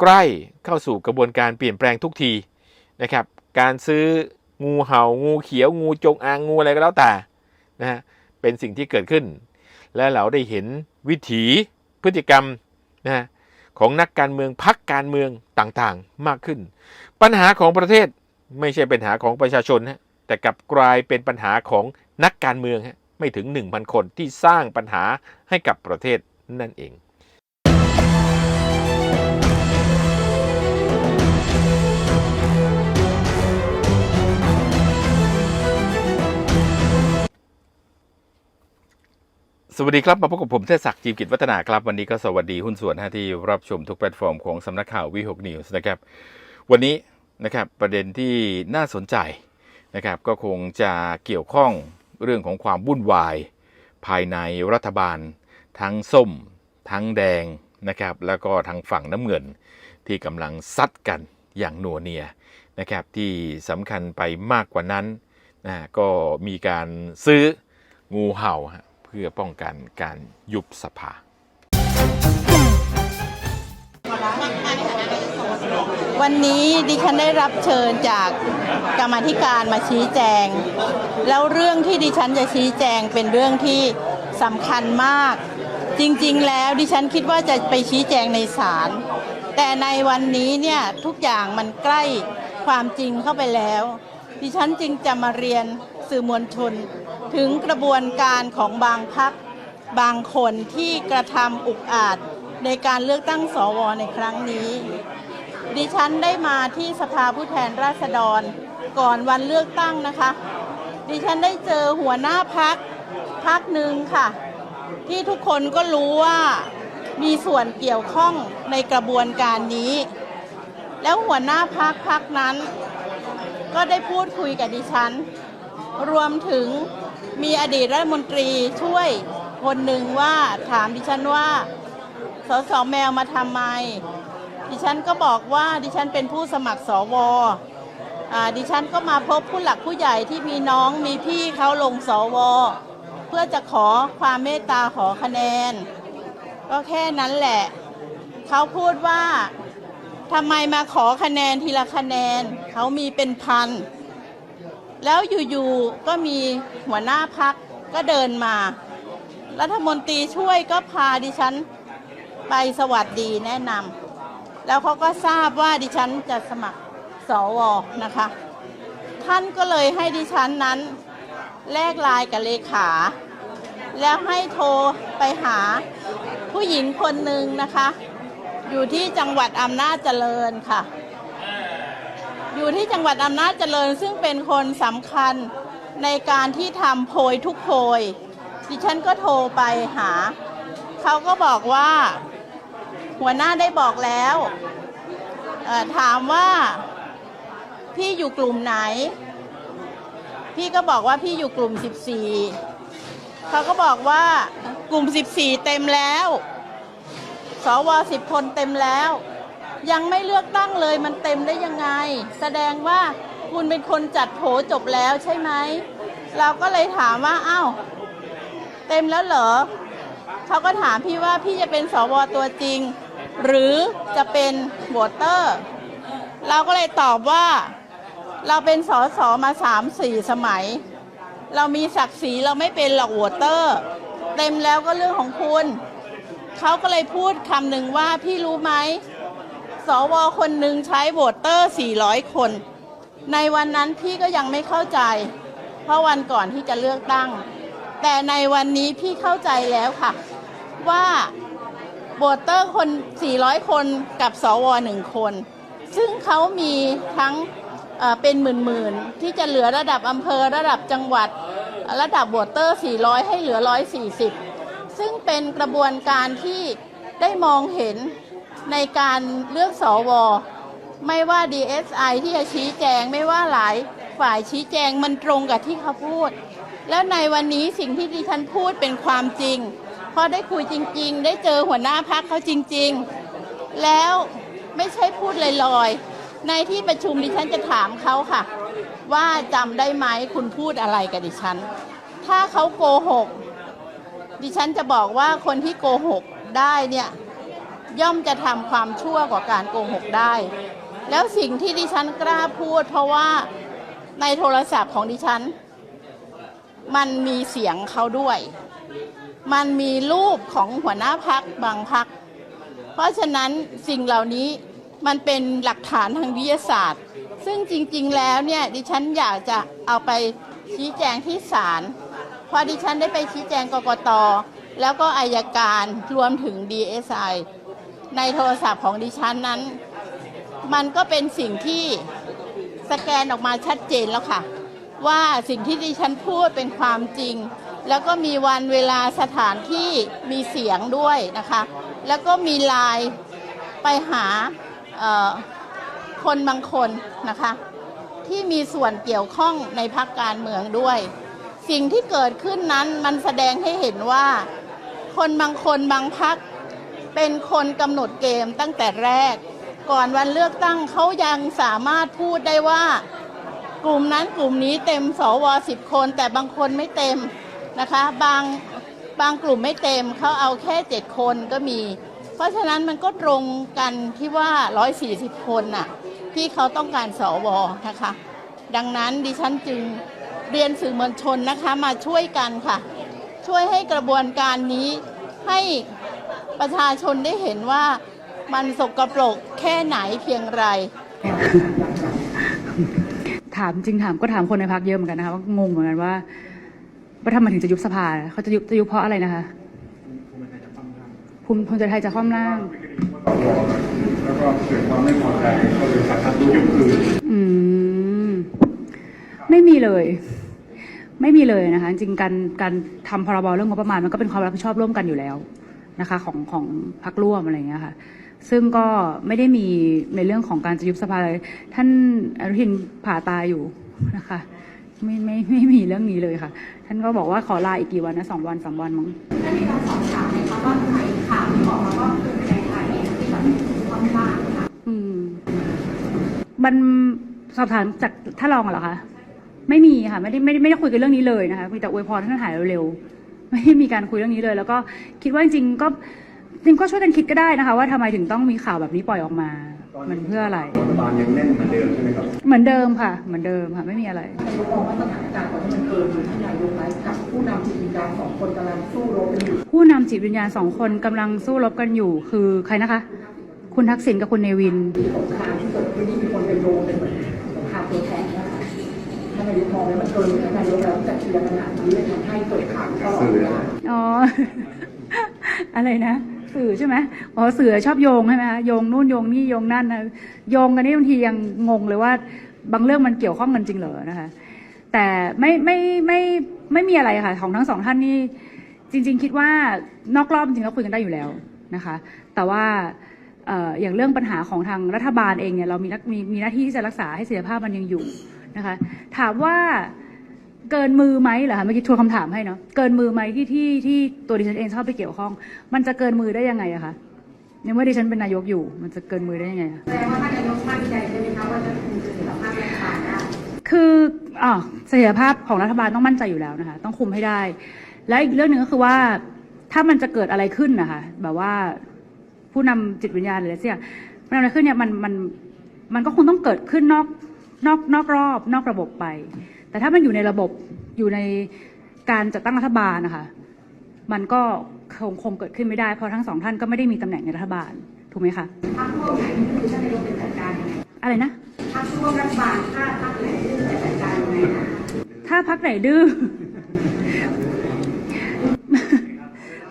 ใกล้เข้าสู่กระบวนการเปลี่ยนแปลงทุกทีนะครับ การซื้องูเห่างูเขียวงูจงอางงูอะไรก็แล้วแต่นะฮะเป็นสิ่งที่เกิดขึ้น และเราได้เห็นวิถีพฤติกรรมนะฮะของนักการเมืองพักการเมืองต่างๆมากขึ้น ปัญหาของประเทศไม่ใช่ปัญหาของประชาชนฮะแต่กลับกลายเป็นปัญหาของนักการเมืองฮะไม่ถึง 1,000 คนที่สร้างปัญหาให้กับประเทศนั่นเอง สวัสดีครับ มาพบกับผมเทศศักดิ์จีมกิจวัฒนาครับ วันนี้ก็สวัสดีหุ้นส่วนที่รับชมทุกแพลตฟอร์มของสำนักข่าววีหกนิวส์นะครับ วันนี้นะครับประเด็นที่น่าสนใจนะครับก็คงจะเกี่ยวข้องเรื่องของความวุ่นวาย ภายในรัฐบาล ทั้งส้ม ทั้งแดงนะครับแล้วก็ทางฝั่งน้ำเงิน ที่กำลังซัดกันอย่างหนัวเนียนะครับที่สำคัญไปมากกว่านั้นนะก็มีการซื้องูเห่า เพื่อป้องกันการยุบสภา วันนี้ดิฉันได้รับเชิญจากกรรมาธิการมาชี้แจง แล้วเรื่องที่ดิฉันจะชี้แจงเป็นเรื่องที่สำคัญมาก จริงๆ แล้วดิฉันคิดว่าจะไปชี้แจงในศาลแต่ในวันนี้เนี่ยทุกอย่างมันใกล้ความจริงเข้าไปแล้ว ดิฉันจึงจะมาเรียน สื่อมวลชน ถึงกระบวนการของบางพักบางคนที่กระทำอุกอาจในการเลือกตั้งสวในครั้งนี้ ดิฉันได้มาที่สภาผู้แทนราษฎรก่อนวันเลือกตั้งนะคะ ดิฉันได้เจอหัวหน้าพักพักหนึ่งค่ะ ที่ทุกคนก็รู้ว่ามีส่วนเกี่ยวข้องในกระบวนการนี้ แล้วหัวหน้าพักพักนั้น ก็ได้พูดคุยกับดิฉัน รวมถึงมีอดีตรัฐมนตรีช่วยคนหนึ่งว่าถามดิฉันว่าสสแมวมาทำไม ดิฉันก็บอกว่าดิฉันเป็นผู้สมัครสวอดิฉันก็มาพบผู้หลักผู้ใหญ่ที่มีน้องมีพี่เขาลงสว เพื่อจะขอความเมตตาขอคะแนน ก็แค่นั้นแหละ เขาพูดว่าทำไมมาขอคะแนนทีละคะแนน เขามีเป็นพัน แล้วอยู่ๆก็มีหัวหน้าพักก็เดินมา รัฐมนตรีช่วยก็พาดิฉันไปสวัสดีแนะนำแล้วเขาก็ทราบว่าดิฉันจะสมัครสวนะคะ ท่านก็เลยให้ดิฉันนั้นแลกลายกับเลขา แล้วให้โทรไปหาผู้หญิงคนหนึ่งนะคะ อยู่ที่จังหวัดอำนาจเจริญค่ะ อยู่ที่จังหวัดอำนาจเจริญซึ่งเป็นคนสำคัญในการที่ทำโพยทุกโพย ดิฉันก็โทรไปหา เขาก็บอกว่า หัวหน้าได้บอกแล้วถามว่าพี่อยู่กลุ่มไหน พี่ก็บอกว่าพี่อยู่กลุ่ม 14 เขาก็บอกว่ากลุ่ม 14 เต็มแล้ว สว 10 คนเต็มแล้ว ยังไม่เลือกตั้งเลยมันเต็มได้ยังไง แสดงว่าคุณเป็นคนจัดโผจบแล้วใช่ไหม เราก็เลยถามว่าอ้าวเต็มแล้วเหรอเขาก็ถามพี่ว่าพี่จะเป็นสวตัวจริง หรือจะเป็นโหวเตอร์ เราก็เลยตอบว่า เราเป็นสสมาสามสี่สมัย เรามีศักดิ์ศรีเราไม่เป็นหรอกโหวเตอร์ เต็มแล้วก็เรื่องของคุณเขาก็เลยพูดคำหนึ่งว่าพี่รู้ไหม สวคนหนึ่งใช้โหวตเตอร์ 400 คน ในวันนั้นพี่ก็ยังไม่เข้าใจ เพราะวันก่อนที่จะเลือกตั้ง แต่ในวันนี้พี่เข้าใจแล้วค่ะ ว่าโหวตเตอร์คน 400 คนกับสวหนึ่งคน ซึ่งเขามีทั้งเป็นหมื่นๆ ที่จะเหลือระดับอำเภอระดับจังหวัด ระดับโหวตเตอร์ 400 ให้เหลือ 140 ซึ่งเป็นกระบวนการที่ได้มองเห็น ในการเลือกสว ไม่ว่า DSI ที่จะชี้แจงไม่ว่าหลายฝ่ายชี้แจงมันตรงกับที่เขาพูด แล้วในวันนี้สิ่งที่ดิฉันพูดเป็นความจริง เพราะได้คุยจริง ๆ ได้เจอหัวหน้าพักเขาจริง ๆ แล้วไม่ใช่พูดลอยๆในที่ประชุมดิฉันจะถามเขาค่ะ ว่าจำได้ไหมคุณพูดอะไรกับดิฉัน ถ้าเขาโกหก ดิฉันจะบอกว่าคนที่โกหกได้เนี่ย ย่อมจะทำความชั่วกว่าการโกหกได้ แล้วสิ่งที่ดิฉันกล้าพูด เพราะว่าในโทรศัพท์ของดิฉัน มันมีเสียงเขาด้วย มันมีรูปของหัวหน้าพักบางพัก เพราะฉะนั้นสิ่งเหล่านี้มันเป็นหลักฐานทางวิทยาศาสตร์ ซึ่งจริง ๆ แล้วเนี่ยดิฉันอยากจะเอาไปชี้แจงที่ศาลเพราะดิฉันได้ไปชี้แจงกกตแล้วก็อายการรวมถึง DSI ในโทรศัพท์ของดิฉันนั้น มันก็เป็นสิ่งที่สแกนออกมาชัดเจนแล้วค่ะ ว่าสิ่งที่ดิฉันพูดเป็นความจริง แล้วก็มีวันเวลาสถานที่มีเสียงด้วยนะคะ แล้วก็มีไลน์ไปหาคนบางคนนะคะ ที่มีส่วนเกี่ยวข้องในพักการเมืองด้วย สิ่งที่เกิดขึ้นนั้นมันแสดงให้เห็นว่า คนบางคนบางพัก เป็นคนกำหนดเกมตั้งแต่แรก ก่อนวันเลือกตั้งเขายังสามารถพูดได้ว่า กลุ่มนั้นกลุ่มนี้เต็มสวสิบคน แต่บางคนไม่เต็มนะคะ บางบางกลุ่มไม่เต็มเขาเอาแค่เจ็ดคนก็มี เพราะฉะนั้นมันก็ตรงกันที่ว่า 140 คนน่ะที่เขาต้องการสวนะคะ ดังนั้นดิฉันจึงเรียนสื่อมวลชนนะคะมาช่วยกันค่ะ ช่วยให้กระบวนการนี้ให้ ประชาชนได้เห็นว่ามันสกปรกแค่ไหนเพียงไร ถามจริงถามก็ถามคนในพักเยอะเหมือนกันนะคะว่างงเหมือนกันว่าว่าทำไมถึงจะยุบสภาเขาจะยุบจะยุบเพราะอะไรนะคะภูมิภูมิใจไทยจะคว่ำร่าง แล้วก็เกิดความไม่พอใจก็เลยสักทัดยุบคืนอืม ไม่มีเลย ไม่มีเลยนะคะ จริงๆการการทำพรบเรื่องงบประมาณมันก็เป็นความรับผิดชอบร่วมกันอยู่แล้ว นะคะของของพักร่วมอะไรอย่างเงี้ยค่ะ ซึ่งก็ไม่ได้มีในเรื่องของการจะยุบสภาเลยท่านอนุทินผ่าตาอยู่นะคะไม่ไม่ไม่มีเรื่องนี้เลยค่ะ ท่านก็บอกว่าขอลาอีกกี่วันนะสองวันสามวันมั้งได้มีการสอบถามไหมคะว่าใครข่าวที่ออกมาว่าคือในไทยเองที่แบบความบ้างค่ะอืมมันสอบถามจากท่านรองเหรอคะไม่มีค่ะ ไม่ได้ไม่ได้ไม่ได้คุยกันเรื่องนี้เลยนะคะมีแต่อวยพรให้ท่านหายเร็วๆ ไม่ได้มีการคุยเรื่องนี้เลย แล้วก็คิดว่าจริงๆก็จริงก็ช่วยกันคิดก็ได้นะคะ ว่าทำไมถึงต้องมีข่าวแบบนี้ปล่อยออกมา มันเพื่ออะไรรัฐบาลยังแน่นเหมือนเดิมใช่ไหมครับเหมือนเดิมค่ะ เหมือนเดิมค่ะ ไม่มีอะไรนายกมองว่าสถานการณ์ตอนนี้มันเกินอยู่ที่นายกไลฟ์กับผู้นำจิตวิญญาณสองคนกำลังสู้รบกันอยู่ผู้นำจิตวิญญาณสองคนกำลังสู้รบกันอยู่คือใครนะคะ คุณทักษิณกับคุณเนวินที่สงครามที่เกิดขึ้นที่มีคนไปโยงเป็น ถ้านายกมองว่ามันเกินอยู่ที่นายกแล้วจะเคลียร์ปัญหานี้เลยทำให้เกิดข่าวตลอดเวลาอ๋อ อะไรนะ สื่อใช่ไหมอ๋อสื่อชอบโยงใช่ไหมคะโยงนู่นโยงนี่โยงนั่นนะโยงกันนี่บางทียังงงเลยว่า บางเรื่องมันเกี่ยวข้องกันจริงเหรอนะคะ แต่ไม่ไม่ไม่ไม่มีอะไรค่ะ ของทั้งสองท่านนี่จริง ๆ คิดว่านอกรอบจริงๆแล้วคุยกันได้อยู่แล้วนะคะ แต่ว่าเอ่ออย่างเรื่องปัญหาของทางรัฐบาลเองเนี่ยเรามีนักมีมีหน้าที่ที่จะรักษาให้เสถียรภาพมันยังอยู่ นะคะ ถามว่าเกินมือไหมเหรอคะเมื่อกี้ทวนคำถามให้เนาะเกินมือไหมที่ที่ที่ตัวดิฉันเองชอบไปเกี่ยวข้อง มันจะเกินมือได้ยังไงอะคะในเมื่อดิฉันเป็นนายกอยู่ มันจะเกินมือได้ยังไงคะแสดงว่าท่านนายกมั่นใจใช่ไหมคะว่าจะคุมเสถียรภาพรัฐบาลได้คืออ๋อเสถียรภาพของรัฐบาลต้องมั่นใจอยู่แล้วนะคะ ต้องคุมให้ได้ และอีกเรื่องหนึ่งก็คือว่าถ้ามันจะเกิดอะไรขึ้นนะคะแบบว่าผู้นำจิตวิญญาณหรืออะไรสักอย่างมันอะไรขึ้นเนี่ยมันมันมันก็คงต้องเกิดขึ้นนอก นอกนอกรอบนอกระบบไป แต่ถ้ามันอยู่ในระบบอยู่ในการจัดตั้งรัฐบาลนะคะ มันก็คงคงเกิดขึ้นไม่ได้เพราะทั้งสองท่านก็ไม่ได้มีตำแหน่งในรัฐบาลถูกไหมคะพรรคร่วมไหนนี่คือท่านนายกเป็นจัดการยังไงอะไรนะพรรคร่วมรัฐบาลถ้าพรรคไหนที่จะจัดการยังไงนะถ้าพักไหนดื้อ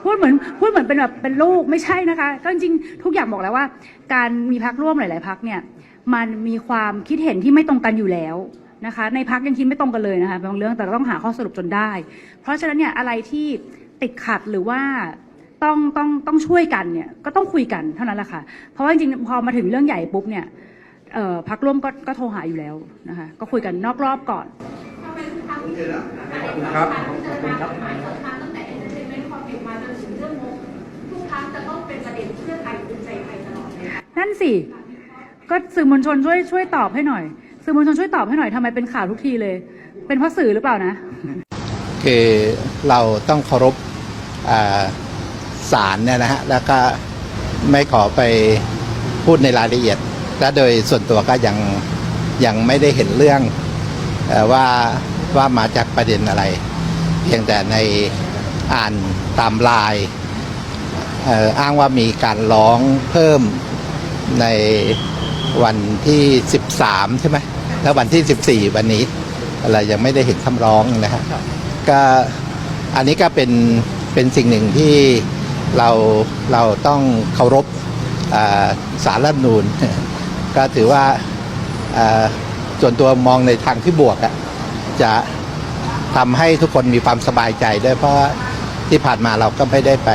พูดเหมือนพูดเหมือนเป็นแบบเป็นลูกไม่ใช่นะคะ ก็จริงๆทุกอย่างบอกแล้วว่า การมีพักร่วมหลาย ๆ พักเนี่ย มันมีความคิดเห็นที่ไม่ตรงกันอยู่แล้วนะคะ ในพักยังคิดไม่ตรงกันเลยนะคะบางเรื่องแต่เราต้องหาข้อสรุปจนได้ เพราะฉะนั้นเนี่ยอะไรที่ติดขัดหรือว่าต้องต้องต้องช่วยกันเนี่ยก็ต้องคุยกันเท่านั้นแหละค่ะ เพราะว่าจริงๆพอมาถึงเรื่องใหญ่ปุ๊บเนี่ยเอ่อพักร่วมก็ก็โทรหาอยู่แล้วนะคะก็คุยกันนอกรอบก่อนครับตั้งแต่เอ็นเตอร์เทนเมนต์คอนเทนต์มาจนถึงเรื่องงบทุกครั้งจะต้องเป็นประเด็นเพื่อไทยภูมิใจไทยตลอดเลยค่ะนั่นสิ ก็สื่อมวลชนช่วยช่วยตอบให้หน่อย สื่อมวลชนช่วยตอบให้หน่อยทำไมเป็นข่าวทุกทีเลย เป็นเพราะสื่อหรือเปล่านะ คือเราต้องเคารพอ่าศาลเนี่ยนะฮะแล้วก็ไม่ขอไปพูดในรายละเอียด และโดยส่วนตัวก็ยังยังไม่ได้เห็นเรื่องว่าว่ามาจากประเด็นอะไร เพียงแต่ในอ่านตามไลายอ้างว่ามีการร้องเพิ่มใน วันที่ 13 ใช่ไหมแล้ววันที่ 14 วันนี้อะไรยังไม่ได้เห็นคำร้องนะฮะก็อันนี้ก็เป็นเป็นสิ่งหนึ่งที่เราเราต้องเคารพสารรัฐนูญก็ถือว่าส่วนตัวมองในทางที่บวกอะจะทำให้ทุกคนมีความสบายใจด้วยเพราะที่ผ่านมาเราก็ไม่ได้ไป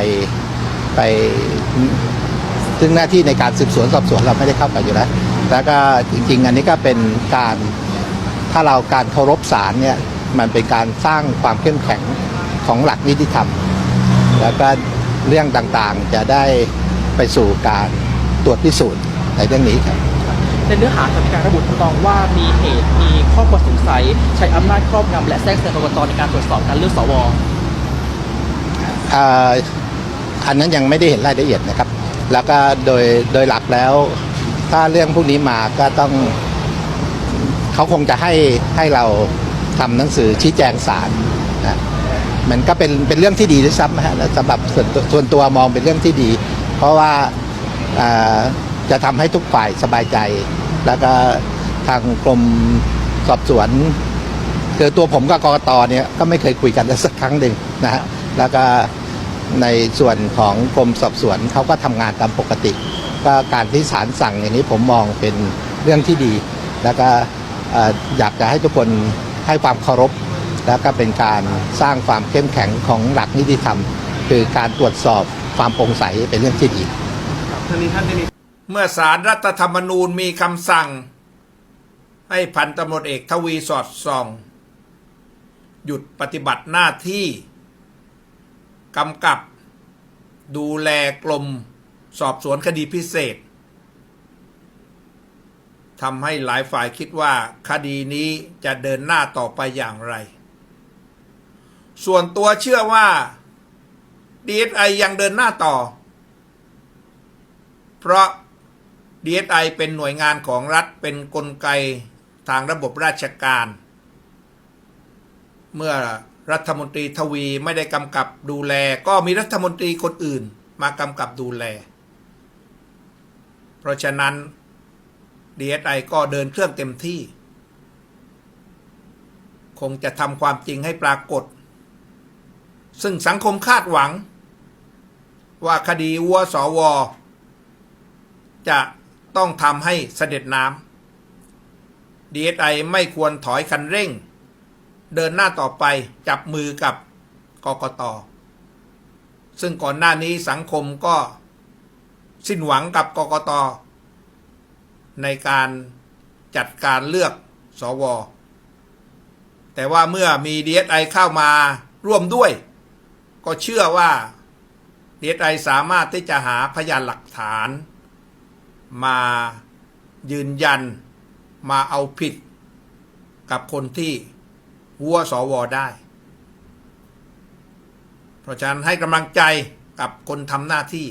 ไปซึ่งหน้าที่ในการสืบสวนสอบสวนเราไม่ได้เข้าไปอยู่แล้ว แล้วก็จริง ๆ อันนี้ก็เป็นการถ้าเราการเคารพศาลเนี่ยมันเป็นการสร้างความเข้มแข็งของหลักนิติธรรม แล้วก็เรื่องต่างๆจะได้ไปสู่การตรวจพิสูจน์ในเรื่องนี้ครับในเนื้อหาจะมีการระบุทำนองว่ามีเหตุมีข้อควรสงสัย ใช้อำนาจครอบงำและแทรกแซงกรกตในการตรวจสอบการเลือกสวอ่าอันนั้นยังไม่ได้เห็นรายละเอียดนะครับ แล้วก็โดยโดยหลักแล้ว ถ้าเรื่องพวกนี้มาก็ต้องเขาคงจะให้ให้เราทำหนังสือชี้แจงสารนะมันก็เป็นเป็นเรื่องที่ดีด้วยซ้ำนะฮะสำหรับส่วนตัวส่วนตัวมองเป็นเรื่องที่ดี เพราะว่าจะทำให้ทุกฝ่ายสบายใจ แล้วก็ทางกรมสอบสวนคือตัวผมกับกรกตเนี่ยก็ไม่เคยคุยกันเลยสักครั้งหนึ่งนะฮะแล้วก็ในส่วนของกรมสอบสวนเขาก็ทำงานตามปกติ ก็การที่ศาลสั่งอย่างนี้ผมมองเป็นเรื่องที่ดี แล้วก็เอ่ออยากจะให้ทุกคนให้ความเคารพ แล้วก็เป็นการสร้างความเข้มแข็งของหลักนิติธรรม คือการตรวจสอบความโปร่งใสเป็นเรื่องที่ดีเมื่อสารรัฐธรรมนูญมีคำสั่ง ให้พันตำรวจเอกทวีสอดส่อง หยุดปฏิบัติหน้าที่กำกับดูแลกลม สอบสวนคดีพิเศษทำให้หลายฝ่ายคิดว่าคดีนี้จะเดินหน้าต่อไปอย่างไร ส่วนตัวเชื่อว่า DSI ยังเดินหน้าต่อ เพราะ DSI เป็นหน่วยงานของรัฐเป็นนกลไกทางระบบราชการ เมื่อรัฐมนตรีทวีไม่ได้กำกับดูแล ก็มีรัฐมนตรีคนอื่นมากำกับดูแล เพราะฉะนั้น DSI ก็เดินเครื่องเต็มที่ คงจะทำความจริงให้ปรากฏ ซึ่งสังคมคาดหวัง ว่าคดีวัวสวจะต้องทำให้เสด็จน้ำ DSI ไม่ควรถอยคันเร่ง เดินหน้าต่อไปจับมือกับกกต ซึ่งก่อนหน้านี้สังคมก็ สิ้นหวังกับกกตในการจัดการเลือกสว แต่ว่าเมื่อมี DSI เข้ามาร่วมด้วย ก็เชื่อว่า DSI สามารถที่จะหาพยานหลักฐาน มายืนยันมาเอาผิด กับคนที่วัวสวได้ เพราะฉะนั้นให้กำลังใจกับคนทำหน้าที่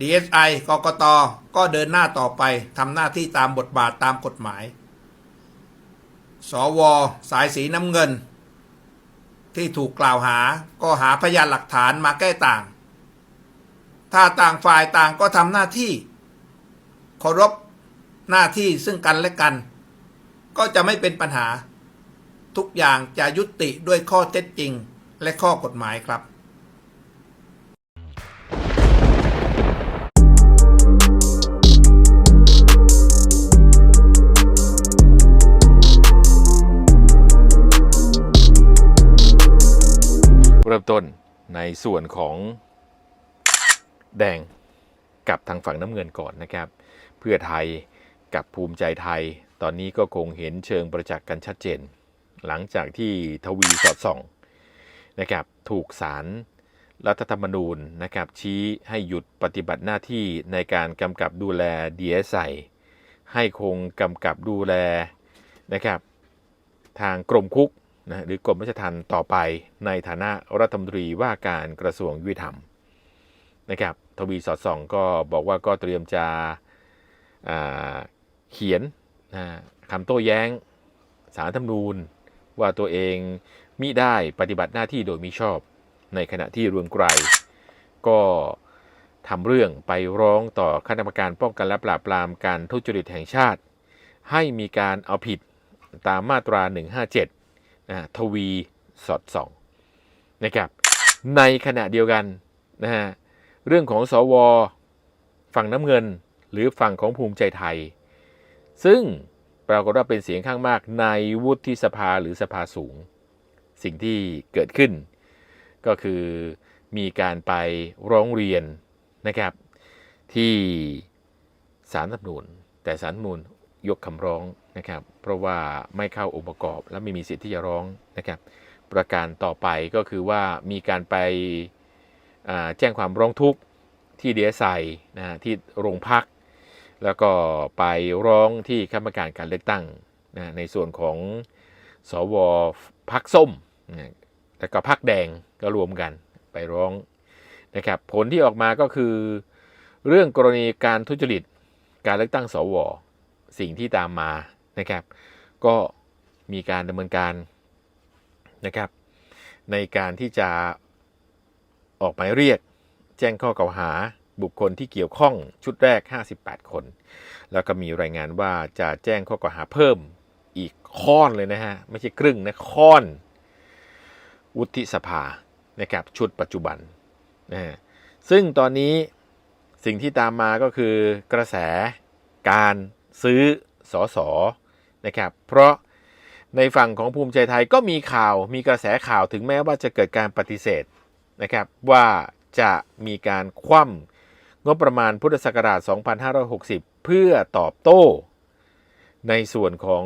DSI กกต ก็เดินหน้าต่อไปทำหน้าที่ตามบทบาทตามกฎหมาย สว สายสีน้ำเงิน ที่ถูกกล่าวหาก็หาพยานหลักฐานมาแก้ต่าง ถ้าต่างฝ่ายต่างก็ทำหน้าที่เคารพหน้าที่ซึ่งกันและกัน ก็จะไม่เป็นปัญหา ทุกอย่างจะยุติด้วยข้อเท็จจริงและข้อกฎหมายครับ ต้นในส่วนของแดงกับทางฝั่งน้ำเงินก่อนนะครับ เพื่อไทยกับภูมิใจไทย ตอนนี้ก็คงเห็นเชิงประจักษ์กันชัดเจน หลังจากที่ทวีสอดส่องนะครับถูกสารรัฐธรรมนูญนะครับชี้ให้หยุดปฏิบัติหน้าที่ในการกำกับดูแล DSI ให้คงกำกับดูแลนะครับทางกรมคุก นะหรือกรมราชทัณฑ์ต่อไปในฐานะรัฐมนตรีว่าการกระทรวงยุติธรรมนะครับทวีสอดส่องก็บอกว่าก็เตรียมจะเขียนนะคำโต้แย้งสารธรรมนูญ ว่าตัวเองมิได้ปฏิบัติหน้าที่โดยมิชอบ ในขณะที่รืองไกรก็ทำเรื่องไปร้องต่อคณะกรรมการป้องกันและปราบปรามการทุจริตแห่งชาติ ให้มีการเอาผิดตามมาตรา 157 ทวีสอดส่องนะครับในขณะเดียวกันนะฮะเรื่องของสวฝั่งน้ำเงินหรือฝั่งของภูมิใจไทย ซึ่งปรากฏว่าเป็นเสียงข้างมากในวุฒิสภาหรือสภาสูง สิ่งที่เกิดขึ้น ก็คือมีการไปร้องเรียนนะครับที่สารรัฐนูญแต่สารมนูญ ยกคำร้องนะครับ เพราะว่าไม่เข้าองค์ประกอบและไม่มีสิทธิ์ที่จะร้องนะครับ ประการต่อไปก็คือว่ามีการไปแจ้งความร้องทุกข์ที่เดีเอสไอนะที่โรงพัก แล้วก็ไปร้องที่คณะกรรมการการเลือกตั้งนะในส่วนของสวพักส้มนะแล้วก็พักแดงก็รวมกันไปร้องนะครับผลที่ออกมาก็คือ เรื่องกรณีการทุจริตการเลือกตั้งสว สิ่งที่ตามมานะครับ ก็มีการดำเนินการนะครับ ในการที่จะออกหมายเรียก แจ้งข้อกล่าวหาบุคคลที่เกี่ยวข้องชุดแรก 58 คน แล้วก็มีรายงานว่าจะแจ้งข้อกล่าวหาเพิ่มอีกค้อนเลยนะฮะ ไม่ใช่ครึ่งนะค้อน วุฒิสภานะครับชุดปัจจุบันนะฮะซึ่งตอนนี้สิ่งที่ตามมาก็คือกระแสการ ซื้อสอสอนะครับเพราะในฝั่งของภูมิใจไทยก็มีข่าวมีกระแสข่าวถึงแม้ว่าจะเกิดการปฏิเสธนะครับว่าจะมีการคว่ำงบประมาณพุทธศักราช 2560 เพื่อตอบโต้ ในส่วนของ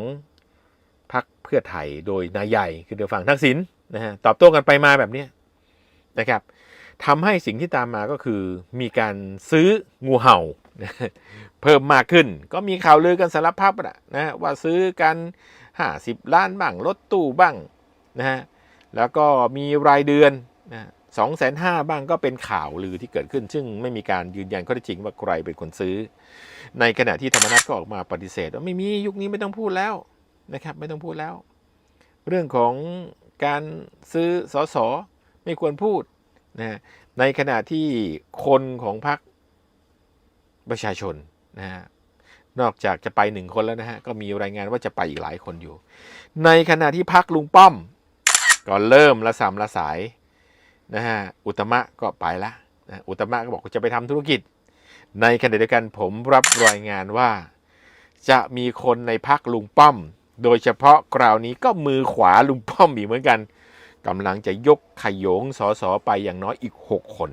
พรรคเพื่อไทยโดยนายใหญ่คือเดี๋ยวฝั่งทักษิณนะฮะตอบโต้กันไปมาแบบนี้นะครับทำให้สิ่งที่ตามมาก็คือมีการซื้องูเห่า เพิ่มมากขึ้น ก็มีข่าวลือกันสารพัดอะนะว่าซื้อกัน 50 ล้านบ้างรถตู้บ้างนะฮะแล้วก็มีรายเดือนนะสองแสนห้าบ้างก็เป็นข่าวลือที่เกิดขึ้น ซึ่งไม่มีการยืนยันข้อเท็จจริงว่าใครเป็นคนซื้อ ในขณะที่ธรรมนัฐก็ออกมาปฏิเสธว่าไม่มียุคนี้ไม่ต้องพูดแล้วนะครับ ไม่ต้องพูดแล้ว เรื่องของการซื้อสอสอไม่ควรพูดนะฮะในขณะที่คนของพรรค ประชาชนนะฮะนอกจากจะไปหนึ่งคนแล้วนะฮะ ก็มีรายงานว่าจะไปอีกหลายคนอยู่ ในขณะที่พรรคลุงป้อม ก็เริ่มละสามละสายนะฮะอุตมะก็ไปละนะอุตมะก็บอกจะไปทำธุรกิจ ในขณะเดียวกันผมรับรายงานว่า จะมีคนในพักลุงป้อม โดยเฉพาะคราวนี้ก็มือขวาลุงป้อมอีกเหมือนกันกำลังจะยกขยงสอสอไปอย่างน้อยอีก 6 คน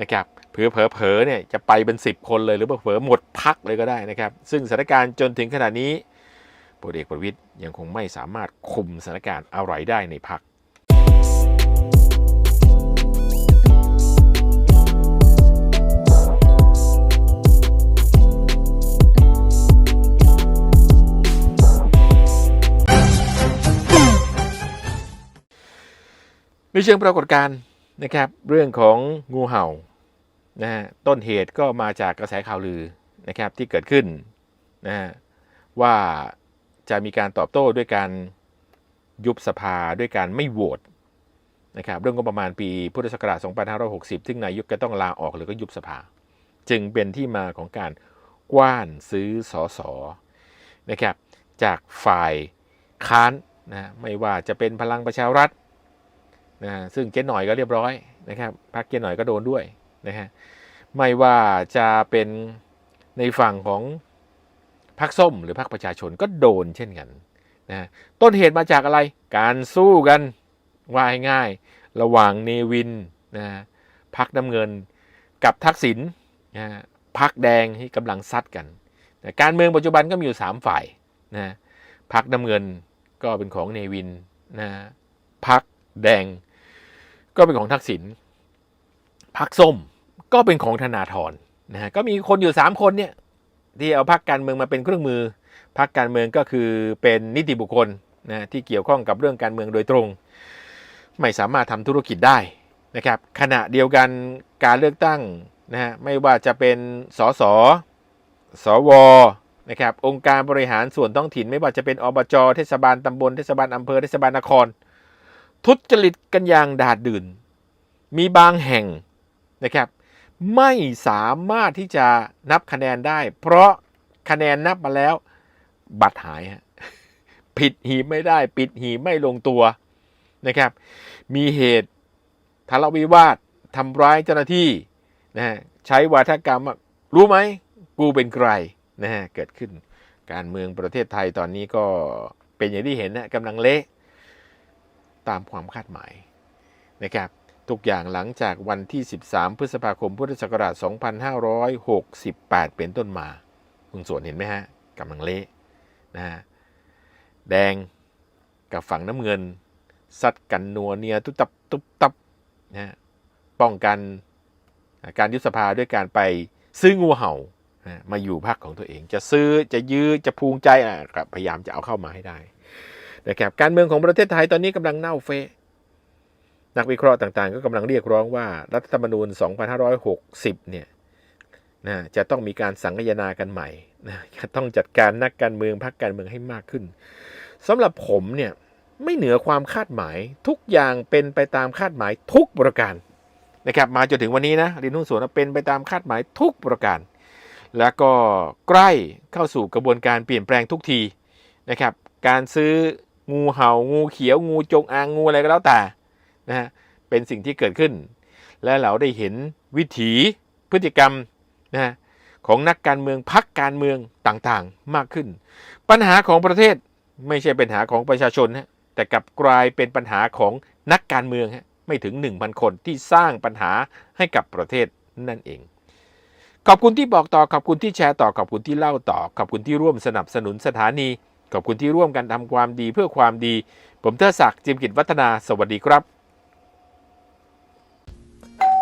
นะครับ เผลอเผลอเผลอเนี่ยจะไปเป็น 10 คนเลยหรือเผลอหมดพักเลยก็ได้นะครับ ซึ่งสถานการณ์จนถึงขณะนี้พลเอกประวิตย์ยังคงไม่สามารถคุมสถานการณ์อะไรได้ในพักในเชิงปรากฏการณ์นะครับ เรื่องของงูเห่า นะต้นเหตุก็มาจากกระแสข่าวลือนะครับที่เกิดขึ้นนะว่าจะมีการตอบโต้ด้วยการยุบสภาด้วยการไม่โหวตนะครับเรื่องก็ประมาณปีพุทธศักราช 2560 ซึ่งนายกจะต้องลาออกหรือก็ยุบสภา จึงเป็นที่มาของการกว้านซื้อสอสอนะครับจากฝ่ายค้านนะไม่ว่าจะเป็นพลังประชารัฐนะซึ่งเจ๊หน่อยก็เรียบร้อยนะครับพักเจ๊หน่อยก็โดนด้วย นะฮะไม่ว่าจะเป็นในฝั่งของพรรคส้มหรือพรรคประชาชนก็โดนเช่นกันนะฮะต้นเหตุมาจากอะไรการสู้กันว่าง่าย ระหว่างเนวินนะฮะพรรคน้ำเงินกับทักษิณนะฮะพรรคแดงที่กำลังซัดกันนะการเมืองปัจจุบันก็มีอยู่สามฝ่ายนะฮะพรรคน้ำเงินก็เป็นของเนวินนะฮะพรรคแดงก็เป็นของทักษิณพักส้ม ก็เป็นของธนาธรนะฮะก็มีคนอยู่ 3 คนเนี่ยที่เอาพักการเมืองมาเป็นเครื่องมือพักการเมืองก็คือเป็นนิติบุคคลนะที่เกี่ยวข้องกับเรื่องการเมืองโดยตรง ไม่สามารถทำธุรกิจได้นะครับขณะเดียวกันการเลือกตั้งนะฮะไม่ว่าจะเป็นสสสวนะครับองค์การบริหารส่วนท้องถิ่น ไม่ว่าจะเป็นอบจเทศบาลตำบลเทศบาลอำเภอเทศบาลนคร ทุจริตกันอย่างดาดดื่น มีบางแห่งนะครับ ไม่สามารถที่จะนับคะแนนได้ เพราะคะแนนนับมาแล้ว บัตรหายฮะผิดหีไม่ได้ ปิดหีไม่ลงตัวนะครับ มีเหตุทะเลาะวิวาททำร้ายเจ้าหน้าที่นะฮะใช้วาทกรรมรู้ไหมกูเป็นใครนะฮะเกิดขึ้น การเมืองประเทศไทยตอนนี้ก็เป็นอย่างที่เห็นนะกำลังเละตามความคาดหมายนะครับ ทุกอย่างหลังจากวันที่ 13 พฤษภาคมพุทธศักราช 2568 เป็นต้นมาคุณส่วนเห็นไหมฮะกำลังเละนะฮะแดงกับฝั่งน้ำเงินซัดกันนัวเนียตุบตับตุบตับนะฮะป้องกันการยุบสภาด้วยการไปซื้องูเห่านะมาอยู่พรรคของตัวเอง จะซื้อจะยื้อจะภูมิใจอะพยายามจะเอาเข้ามาให้ได้นะครับการเมืองของประเทศไทยตอนนี้กำลังเน่าเฟะ นักวิเคราะห์ต่างๆ ก็กำลังเรียกร้องว่ารัฐธรรมนูญ 2560 เนี่ยนะจะต้องมีการสังคายนากันใหม่นะจะต้องจัดการนักการเมืองพรรคการเมืองให้มากขึ้นสำหรับผมเนี่ยไม่เหนือความคาดหมายทุกอย่างเป็นไปตามคาดหมายทุกประการนะครับมาจนถึงวันนี้นะรินหุ้นส่วนเป็นไปตามคาดหมายทุกประการ แล้วก็ใกล้เข้าสู่กระบวนการเปลี่ยนแปลงทุกทีนะครับการซื้องูเห่างูเขียวงูจงอางงูอะไรก็แล้วแต่ นะฮะเป็นสิ่งที่เกิดขึ้น และเราได้เห็นวิถีพฤติกรรมนะฮะของนักการเมืองพักการเมืองต่างๆ มากขึ้น ปัญหาของประเทศไม่ใช่ปัญหาของประชาชนฮะแต่กลับกลายเป็นปัญหาของนักการเมืองฮะไม่ถึง 1,000 คนที่สร้างปัญหาให้กับประเทศนั่นเอง ขอบคุณที่บอกต่อขอบคุณที่แชร์ต่อขอบคุณที่เล่าต่อขอบคุณที่ร่วมสนับสนุนสถานีขอบคุณที่ร่วมกันทำความดีเพื่อความดี ผมเทอศักดิ์จิมกิจวัฒนาสวัสดีครับ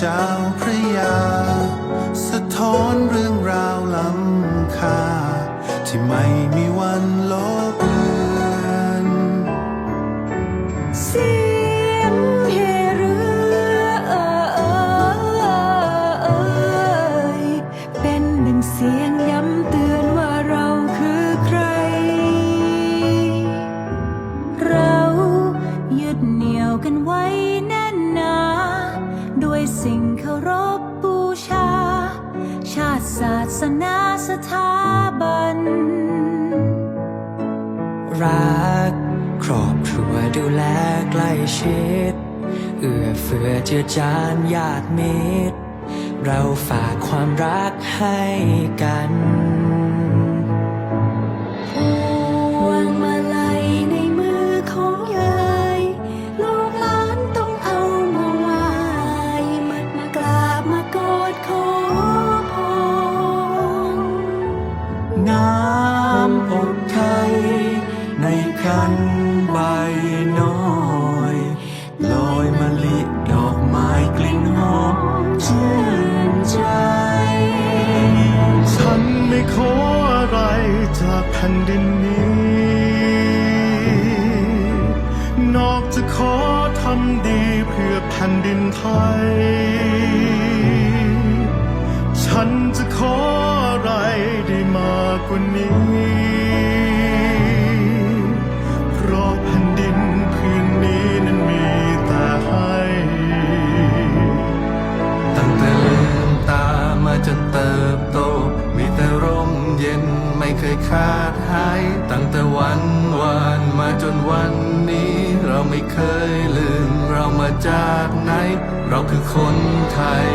เจ้าพระยา สะท้อนเรื่อง ชิด เอื้อเฟื้อเจือจานญาติมิตร เราฝากความรักให้กัน ขาดหายตั้งแต่วันวานมาจนวันนี้ เราไม่เคยลืมเรามาจากไหน เราคือคนไทย